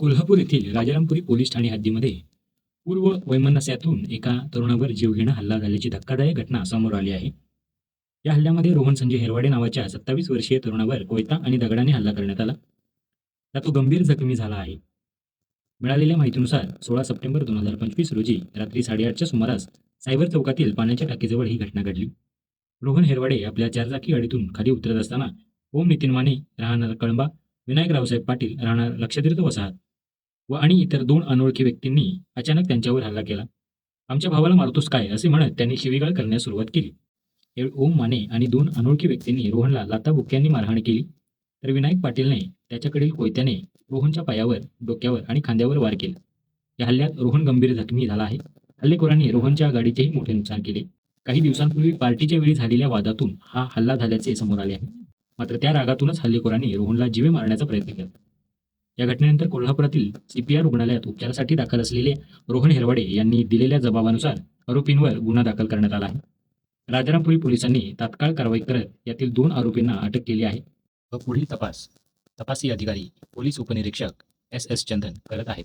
कोल्हापूर येथील राजारामपुरी पोलीस ठाणे हद्दीमध्ये पूर्व वैमनस्यातून एका तरुणावर जीवघेणा हल्ला झाल्याची धक्कादायक घटना समोर आली आहे. या हल्ल्यामध्ये रोहन संजय हेरवाडे नावाच्या सत्तावीस वर्षीय तरुणावर कोयता आणि दगडाने हल्ला करण्यात आला. त्यात तो गंभीर जखमी झाला आहे. मिळालेल्या माहितीनुसार सोळा सप्टेंबर दोन हजार पंचवीस रोजी रात्री साडेआठच्या सुमारास सायबर चौकातील पाण्याच्या टाकीजवळ ही घटना घडली. रोहन हेरवाडे आपल्या चारचाकी गाडीतून खाली उतरत असताना ओम नितीन माने राहणार कळंबा विनायक रावसाहेब पाटील राहणार लक्षतीर्थ वसाहत व आणि इतर दोन अनोळखी व्यक्तींनी अचानक त्यांच्यावर हल्ला केला. आमच्या भावाला मारतोस काय? असे म्हणत त्यांनी शिवीगाळ करण्यास सुरुवात केली. यावेळी ओम माने आणि दोन अनोळखी व्यक्तींनी रोहनला लाताबुक्यांनी मारहाण केली. तर विनायक पाटीलने त्याच्याकडील कोयत्याने रोहनच्या पायावर डोक्यावर आणि खांद्यावर वार केला. या हल्ल्यात रोहन गंभीर जखमी झाला आहे. हल्लेखोरांनी रोहनच्या गाडीचेही मोठे नुकसान केले. काही दिवसांपूर्वी पार्टीच्या वेळी झालेल्या वादातून हा हल्ला झाल्याचे समोर आले आहे. मात्र त्या रागातूनच हल्लेखोरांनी रोहनला जीवे मारण्याचा प्रयत्न केला. या घटनेनंतर कोल्हापुरातील सीपीआर रुग्णालयात उपचारासाठी दाखल असलेले रोहन हेरवाडे यांनी दिलेल्या जबाबानुसार आरोपींवर गुन्हा दाखल करण्यात आला आहे. राजारामपुरी पोलिसांनी तात्काळ कारवाई करत यातील दोन आरोपींना अटक केली आहे. व पुढील तपास तपासी अधिकारी पोलीस उपनिरीक्षक एस एस चंदन करत आहेत.